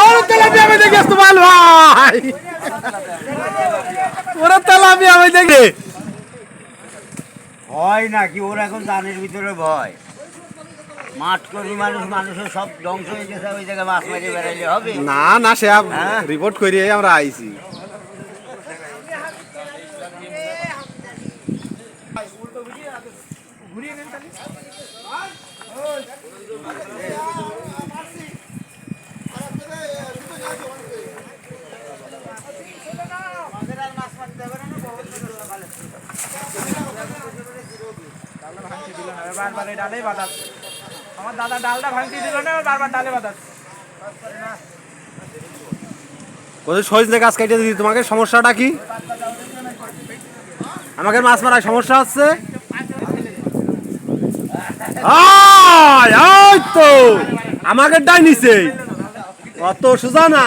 ওরে তেলাপিয়া আমি দেখে ভালো ভাই ওরে তেলাপিয়া আমি দেখে ভয় নাকি ওর এখন জানের ভিতরে ভয় মাঠ করি মানুষ মানুষের সব ধ্বংস হয়ে গেছে ওই জায়গায় মাছ মারিয়ে বেড়াইলে হবে না না সে হ্যাঁ? রিপোর্ট করিয়ে আমরা আইছি আমার দাদা ডালটা ভাঙতে দিল না বারবার ডালে তোমাকে সমস্যাটা কি? আমাকে মাছ মারার সমস্যা হচ্ছে? আমাকে ডাই নিছে। অত সোজা না